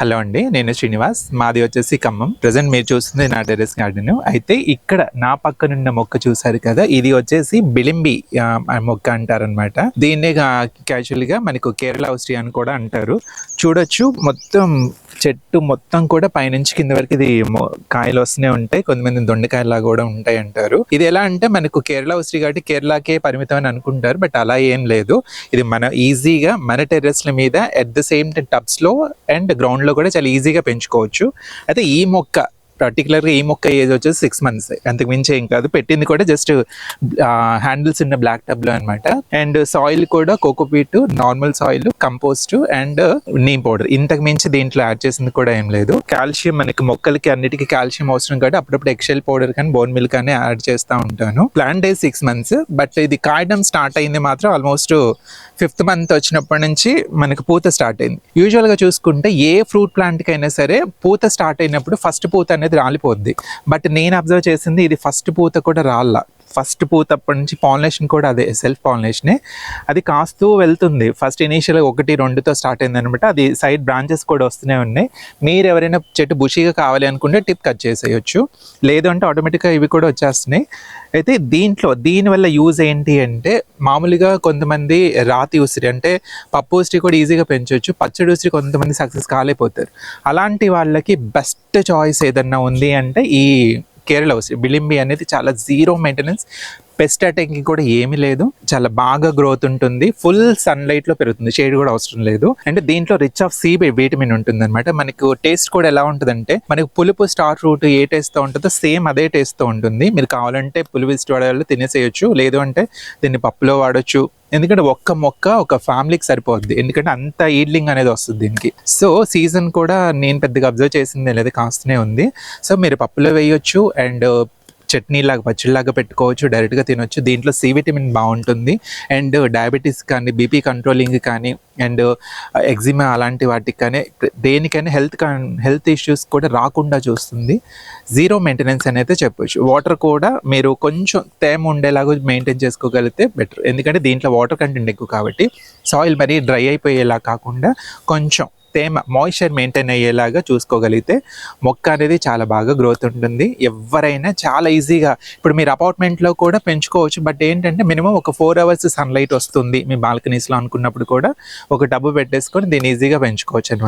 Hello అండి నేను శ్రీనివాస్. మాది వచ్చేసి ఖమ్మం. ప్రజెంట్ మీరు చూస్తుంది నా టెరెస్ గార్డెన్. అయితే ఇక్కడ నా పక్కనున్న మొక్క చూసారు కదా ఇది వచ్చేసి బిలింబి మొక్క అంటారనమాట దీన్నే క్యాజువల్గా మనకు కేరళ ఆస్ట్రియా అని కూడా అంటారు. చూడొచ్చు మొత్తం చెట్టు మొత్తం కూడా పైనుంచి కింద వరకు ఇది కాయలు వస్తూనే ఉంటాయి. కొంతమంది దొండకాయలా కూడా ఉంటాయి అంటారు. ఇది ఎలా అంటే మనకు కేరళ ఔస్ట్రీ కాబట్టి కేరళకే పరిమితం అని అనుకుంటారు బట్ అలా ఏం లేదు. ఇది మన ఈజీగా మన టెర్రస్ల మీద అట్ ద సేమ్ టైం టబ్స్లో అండ్ గ్రౌండ్లో కూడా చాలా ఈజీగా పెంచుకోవచ్చు. అయితే ఈ మొక్క పర్టికులర్గా ఈ మొక్క ఏజ్ వచ్చేసి సిక్స్ మంత్స్ అంతకు మించి ఏం కాదు. పెట్టింది కూడా జస్ట్ హ్యాండిల్స్ ఉన్న బ్లాక్ టబ్లో అనమాట అండ్ సాయిల్ కూడా cocopeat normal soil compost and neem powder ఇంతకు మించి దీంట్లో యాడ్ చేసింది కూడా ఏం లేదు. కాల్షియం మనకి మొక్కలకి అన్నిటికీ కాల్షియం అవసరం కాబట్టి అప్పుడప్పుడు ఎక్సెల్ పౌడర్ కానీ బోన్ మిల్క్ కానీ యాడ్ చేస్తూ ఉంటాను. Plant days six months but ఇది కాయడం స్టార్ట్ అయింది మాత్రం ఆల్మోస్ట్ ఫిఫ్త్ మంత్ వచ్చినప్పటి నుంచి మనకు పూత స్టార్ట్ అయింది. యూజువల్గా చూసుకుంటే ఏ ఫ్రూట్ ప్లాంట్కి అయినా సరే పూత స్టార్ట్ అయినప్పుడు ఫస్ట్ పూత అనేది రాలిపోద్ది. బట్ నేను అబ్జర్వ్ చేసింది ఇది ఫస్ట్ పూత కూడా రాళ్ళ ఫస్ట్ పూత అప్పటి నుంచి పాలినేషన్ కూడా అదే సెల్ఫ్ పాలినేషనే అది కాస్తూ వెళ్తుంది. ఫస్ట్ ఇనీషియల్గా ఒకటి రెండుతో స్టార్ట్ అయింది అనమాట అది సైడ్ బ్రాంచెస్ కూడా వస్తూనే ఉన్నాయి. మీరు ఎవరైనా చెట్టు బుషీగా కావాలి అనుకుంటే టిప్ కట్ చేసేయచ్చు. లేదు అంటే ఆటోమేటిక్గా ఇవి కూడా వచ్చేస్తున్నాయి. అయితే దీంట్లో దీనివల్ల యూజ్ ఏంటి అంటే మామూలుగా కొంతమంది రాతి ఉసిరి అంటే పప్పు ఉసిరి కూడా ఈజీగా పెంచవచ్చు పచ్చడి ఉసిరి కొంతమంది సక్సెస్ కాలేకపోతారు. అలాంటి వాళ్ళకి బెస్ట్ చాయిస్ ఏదన్నా ఉంది అంటే ఈ కేరళ వస్తే బిలింబి అనేది చాలా జీరో మెయింటెనెన్స్ పెస్ట్ అటాకింగ్ కూడా ఏమీ లేదు. చాలా బాగా గ్రోత్ ఉంటుంది. ఫుల్ సన్లైట్లో పెరుగుతుంది. షేడ్ కూడా అవసరం లేదు. అండ్ దీంట్లో రిచ్ ఆఫ్ సి విటమిన్ ఉంటుంది అనమాట మనకు టేస్ట్ కూడా ఎలా ఉంటుందంటే మనకు పులుపు స్టార్ ఫ్రూట్ ఏ టేస్ట్తో ఉంటుందో సేమ్ అదే టేస్ట్తో ఉంటుంది. మీరు కావాలంటే పులుపు ఇష్టపడే తినేసేయచ్చు. లేదు అంటే దీన్ని పప్పులో వాడొచ్చు. ఎందుకంటే ఒక్క మొక్క ఒక ఫ్యామిలీకి సరిపోద్ది. ఎందుకంటే అంత ఈడ్లింగ్ అనేది వస్తుంది దీనికి. సో సీజన్ కూడా నేను పెద్దగా అబ్జర్వ్ చేసింది లేదా కాస్తూనే ఉంది. సో మీరు పప్పులో వేయొచ్చు. అండ్ చట్నీ లాగా పచ్చడిలాగా పెట్టుకోవచ్చు డైరెక్ట్గా తినొచ్చు. దీంట్లో సి విటమిన్ బాగుంటుంది అండ్ డయాబెటీస్ కానీ బీపీ కంట్రోలింగ్ కానీ అండ్ ఎగ్జిమా అలాంటి వాటికి కానీ దేనికైనా హెల్త్ హెల్త్ ఇష్యూస్ కూడా రాకుండా చూస్తుంది. జీరో మెయింటెనెన్స్ అని అయితే చెప్పొచ్చు. వాటర్ కూడా మీరు కొంచెం తేమ ఉండేలాగా మెయింటైన్ చేసుకోగలిగితే బెటర్. ఎందుకంటే దీంట్లో వాటర్ కంటెంట్ ఎక్కువ కాబట్టి సాయిల్ మరీ డ్రై అయిపోయేలా కాకుండా కొంచెం తేమ మాయిశ్చర్ మెయింటైన్ అయ్యేలాగా చూసుకోగలిగితే మొక్క అనేది చాలా బాగా గ్రోత్ ఉంటుంది. ఎవరైనా చాలా ఈజీగా ఇప్పుడు మీరు అపార్ట్మెంట్లో కూడా పెంచుకోవచ్చు బట్ ఏంటంటే మినిమం ఒక ఫోర్ అవర్స్ సన్లైట్ వస్తుంది మీ బాల్కనీస్లో అనుకున్నప్పుడు కూడా. ఒక డబ్బు పెట్టేసుకొని దీన్ని ఈజీగా పెంచుకోవచ్చు అనమాట